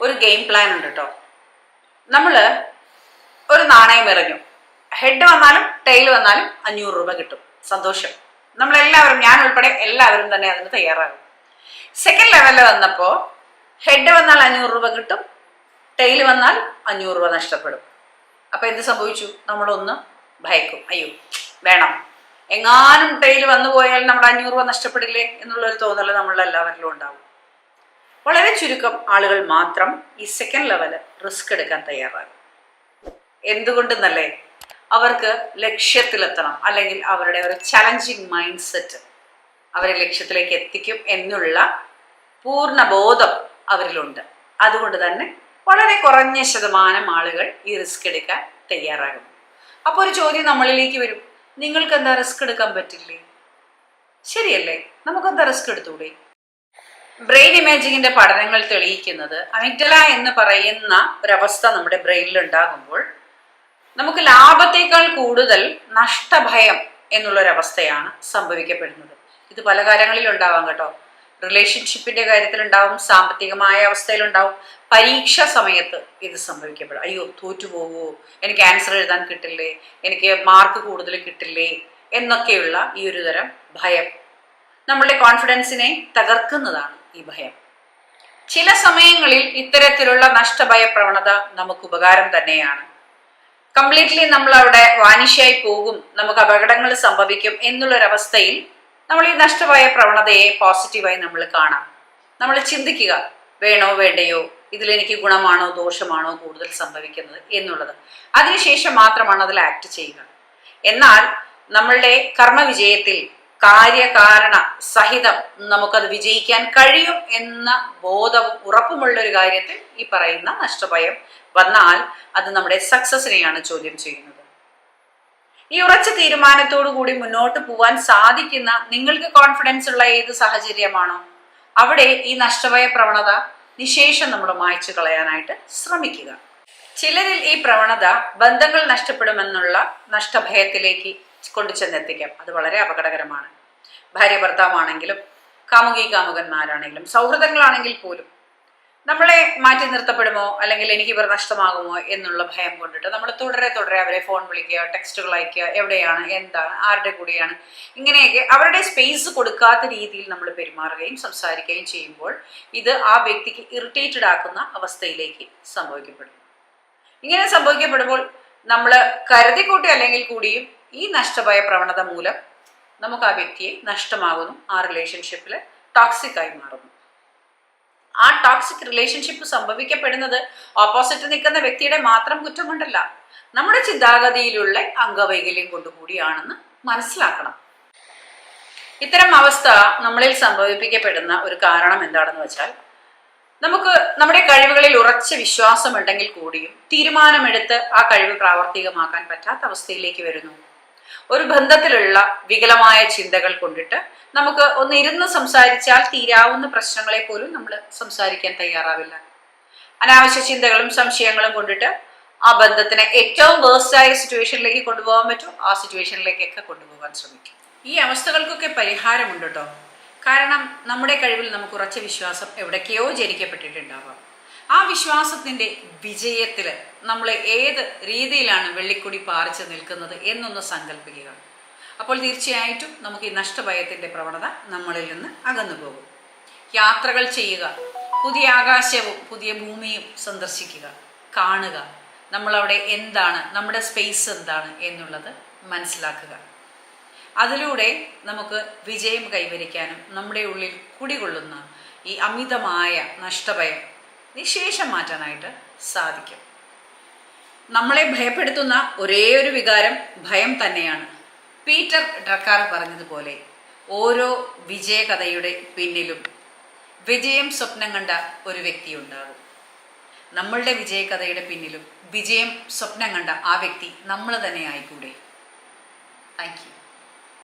ഒരു game plan ഉണ്ട് കേട്ടോ നമ്മൾ ഒരു നാണയം എറിഞ്ഞു ഹെഡ് വന്നാലും ടെയിൽ വന്നാലും അഞ്ഞൂറ് രൂപ കിട്ടും. സന്തോഷം. നമ്മളെല്ലാവരും ഞാൻ ഉൾപ്പെടെ എല്ലാവരും തന്നെ അതിന് തയ്യാറാകും. സെക്കൻഡ് ലെവലിൽ വന്നപ്പോൾ ഹെഡ് വന്നാൽ അഞ്ഞൂറ് രൂപ കിട്ടും ടെയിൽ വന്നാൽ അഞ്ഞൂറ് രൂപ നഷ്ടപ്പെടും. അപ്പൊ എന്ത് സംഭവിച്ചു? നമ്മളൊന്ന് ഭയക്കും. അയ്യോ വേണം. എങ്ങാനും ടെയിൽ വന്നു പോയാൽ നമ്മുടെ അഞ്ഞൂറ് രൂപ നഷ്ടപ്പെടില്ലേ? എന്നുള്ളൊരു തോന്നൽ നമ്മളെല്ലാവരിലും ഉണ്ടാവും. വളരെ ചുരുക്കം ആളുകൾ മാത്രം ഈ സെക്കൻഡ് ലെവൽ റിസ്ക് എടുക്കാൻ തയ്യാറാകും എന്തുകൊണ്ടെന്നല്ലേ? അവർക്ക് ലക്ഷ്യത്തിലെത്തണം. അല്ലെങ്കിൽ അവരുടെ ഒരു ചലഞ്ചിങ് മൈൻഡ് സെറ്റ് അവരെ ലക്ഷ്യത്തിലേക്ക് എത്തിക്കും എന്നുള്ള പൂർണ ബോധം അവരിലുണ്ട്. അതുകൊണ്ട് തന്നെ വളരെ കുറഞ്ഞ ശതമാനം ആളുകൾ ഈ റിസ്ക് എടുക്കാൻ തയ്യാറാകും അപ്പോൾ ഒരു ചോദ്യം നമ്മളിലേക്ക് വരും. നിങ്ങൾക്ക് എന്താ റിസ്ക് എടുക്കാൻ പറ്റില്ലേ? ശരിയല്ലേ? നമുക്കെന്താ റിസ്ക് എടുത്തൂടെ? ബ്രെയിൻ ഇമേജിങ്ങിന്റെ പഠനങ്ങൾ തെളിയിക്കുന്നത് അമിഗ്ഡല എന്ന് പറയുന്ന ഒരവസ്ഥ നമ്മുടെ ബ്രെയിനിൽ ഉണ്ടാകുമ്പോൾ നമുക്ക് ലാഭത്തേക്കാൾ കൂടുതൽ നഷ്ടഭയം എന്നുള്ളൊരവസ്ഥയാണ് സംഭവിക്കപ്പെടുന്നത്. ഇത് പല കാര്യങ്ങളിൽ ഉണ്ടാവാം കേട്ടോ. റിലേഷൻഷിപ്പിന്റെ കാര്യത്തിൽ ഉണ്ടാവും സാമ്പത്തികമായ അവസ്ഥയിലുണ്ടാവും. പരീക്ഷ സമയത്ത് ഇത് സംഭവിക്കപ്പെടും. അയ്യോ തോറ്റുപോകുമോ എനിക്ക് ആൻസർ എഴുതാൻ കിട്ടില്ലേ? എനിക്ക് മാർക്ക് കൂടുതൽ കിട്ടില്ലേ? എന്നൊക്കെയുള്ള ഈ ഒരു തരം ഭയം. നമ്മളുടെ കോൺഫിഡൻസിനെ തകർക്കുന്നതാണ് ഈ ഭയം. ചില സമയങ്ങളിൽ ഇത്തരത്തിലുള്ള നഷ്ടഭയ പ്രവണത നമുക്ക് ഉപകാരം തന്നെയാണ്. കംപ്ലീറ്റ്ലി നമ്മൾ അവിടെ വാനിഷയായി പോകും നമുക്ക് അപകടങ്ങൾ സംഭവിക്കും എന്നുള്ളൊരവസ്ഥയിൽ നമ്മൾ ഈ നഷ്ടമായ പ്രവണതയെ പോസിറ്റീവായി നമ്മൾ കാണാം. നമ്മൾ ചിന്തിക്കുക വേണോ വേണ്ടയോ ഇതിലെനിക്ക് ഗുണമാണോ ദോഷമാണോ കൂടുതൽ സംഭവിക്കുന്നത് എന്നുള്ളത്. അതിനുശേഷം മാത്രമാണ് അതിൽ ആക്ട് ചെയ്യുക. എന്നാൽ നമ്മളുടെ കർമ്മവിജയത്തിൽ കാര്യകാരണ സഹിതം നമുക്കത് വിജയിക്കാൻ കഴിയും എന്ന ബോധവും ഉറപ്പുമുള്ള ഒരു കാര്യത്തിൽ ഈ പറയുന്ന നഷ്ടഭയം വന്നാൽ അത് നമ്മുടെ സക്സസിനെയാണ് ചോദ്യം ചെയ്യുന്നത്. ഈ ഉറച്ച തീരുമാനത്തോടു കൂടി മുന്നോട്ട് പോവാൻ സാധിക്കുന്ന നിങ്ങൾക്ക് കോൺഫിഡൻസ് ഉള്ള ഏത് സാഹചര്യമാണോ? അവിടെ ഈ നഷ്ടഭയ പ്രവണത നിശേഷം നമ്മൾ മായ്ച്ചു കളയാനായിട്ട് ശ്രമിക്കുക. ചിലരിൽ ഈ പ്രവണത ബന്ധങ്ങൾ നഷ്ടപ്പെടുമെന്നുള്ള നഷ്ടഭയത്തിലേക്ക് കൊണ്ടു ചെന്നെത്തിക്കാം. അത് വളരെ അപകടകരമാണ്. ഭാര്യ ഭർത്താവാണെങ്കിലും കാമുകി കാമുകന്മാരാണെങ്കിലും സൗഹൃദങ്ങളാണെങ്കിൽ പോലും നമ്മളെ മാറ്റി നിർത്തപ്പെടുമോ? അല്ലെങ്കിൽ എനിക്ക് ഇവർ നഷ്ടമാകുമോ എന്നുള്ള ഭയം കൊണ്ടിട്ട് നമ്മൾ തുടരെ തുടരെ അവരെ ഫോൺ വിളിക്കുക ടെക്സ്റ്റുകൾ അയക്കുക എവിടെയാണ് എന്താണ് ആരുടെ കൂടെയാണ് ഇങ്ങനെയൊക്കെ അവരുടെ സ്പേസ് കൊടുക്കാത്ത രീതിയിൽ നമ്മൾ പെരുമാറുകയും സംസാരിക്കുകയും ചെയ്യുമ്പോൾ ഇത് ആ വ്യക്തിക്ക് ഇറിറ്റേറ്റഡ് ആക്കുന്ന അവസ്ഥയിലേക്ക് സംഭവിക്കപ്പെടും. ഇങ്ങനെ സംഭവിക്കപ്പെടുമ്പോൾ നമ്മൾ കരുതിക്കൂട്ടി അല്ലെങ്കിൽ കൂടിയും ഈ നഷ്ടഭയ പ്രവണത മൂലം നമുക്ക് ആ വ്യക്തിയെ നഷ്ടമാകുന്നു. ആ റിലേഷൻഷിപ്പിൽ ടോക്സിക് ആയി മാറുന്നു. ആ ടോക്സിക് റിലേഷൻഷിപ്പ് സംഭവിക്കപ്പെടുന്നത് ഓപ്പോസിറ്റ് നിൽക്കുന്ന വ്യക്തിയുടെ മാത്രം കുറ്റം കൊണ്ടല്ല. നമ്മുടെ ചിന്താഗതിയിലുള്ള അംഗവൈകല്യം കൊണ്ടുകൂടിയാണെന്ന് മനസ്സിലാക്കണം. ഇത്തരം അവസ്ഥ നമ്മളിൽ സംഭവിപ്പിക്കപ്പെടുന്ന ഒരു കാരണം എന്താണെന്ന് വെച്ചാൽ നമുക്ക് നമ്മുടെ കഴിവുകളിൽ ഉറച്ച വിശ്വാസമുണ്ടെങ്കിൽ കൂടിയും തീരുമാനമെടുത്ത് ആ കഴിവ് പ്രാവർത്തികമാക്കാൻ പറ്റാത്ത അവസ്ഥയിലേക്ക് വരുന്നു. ഒരു ബന്ധത്തിലുള്ള വികലമായ ചിന്തകൾ കൊണ്ടിട്ട് നമുക്ക് ഒന്ന് ഇരുന്ന് സംസാരിച്ചാൽ തീരാവുന്ന പ്രശ്നങ്ങളെ പോലും നമ്മൾ സംസാരിക്കാൻ തയ്യാറാവില്ല. അനാവശ്യ ചിന്തകളും സംശയങ്ങളും കൊണ്ടിട്ട് ആ ബന്ധത്തിനെ ഏറ്റവും വേഴ്സ്റ്റ് ആയ സിറ്റുവേഷനിലേക്ക് കൊണ്ടുപോകാൻ പറ്റും. ആ സിറ്റുവേഷനിലേക്കൊക്കെ കൊണ്ടുപോകാൻ ശ്രമിക്കും. ഈ അവസ്ഥകൾക്കൊക്കെ പരിഹാരമുണ്ട് കേട്ടോ കാരണം നമ്മുടെ കഴിവിൽ നമുക്ക് ഉറച്ച വിശ്വാസം എവിടേക്കെയോ ജനിക്കപ്പെട്ടിട്ടുണ്ടാവാം. ആ വിശ്വാസത്തിന്റെ വിജയത്തിൽ നമ്മൾ ഏത് രീതിയിലാണ് വെള്ളിക്കൊടി പാറിച്ച് നിൽക്കുന്നത് എന്നൊന്ന് സങ്കല്പിക്കുക. അപ്പോൾ തീർച്ചയായിട്ടും നമുക്ക് ഈ നഷ്ടഭയത്തിന്റെ പ്രവണത നമ്മളിൽ നിന്ന് അകന്നു പോകും. യാത്രകൾ ചെയ്യുക പുതിയ ആകാശവും പുതിയ ഭൂമിയും സന്ദർശിക്കുക കാണുക നമ്മളവിടെ എന്താണ് നമ്മുടെ സ്പേസ് എന്താണ് എന്നുള്ളത് മനസ്സിലാക്കുക. അതിലൂടെ നമുക്ക് വിജയം കൈവരിക്കാനും നമ്മുടെ ഉള്ളിൽ കുടികൊള്ളുന്ന ഈ അമിതമായ നഷ്ടഭയം നിശേഷം മാറ്റാനായിട്ട് സാധിക്കും. നമ്മളെ ഭയപ്പെടുത്തുന്ന ഒരേ ഒരു വികാരം ഭയം തന്നെയാണ്. പീറ്റർ ഡ്രക്കാർ പറഞ്ഞതുപോലെ ഓരോ വിജയകഥയുടെ പിന്നിലും വിജയം സ്വപ്നം കണ്ട ഒരു വ്യക്തി ഉണ്ടാകും നമ്മളുടെ വിജയകഥയുടെ പിന്നിലും വിജയം സ്വപ്നം കണ്ട ആ വ്യക്തി നമ്മൾ തന്നെ ആയിക്കൂടെ? Thank you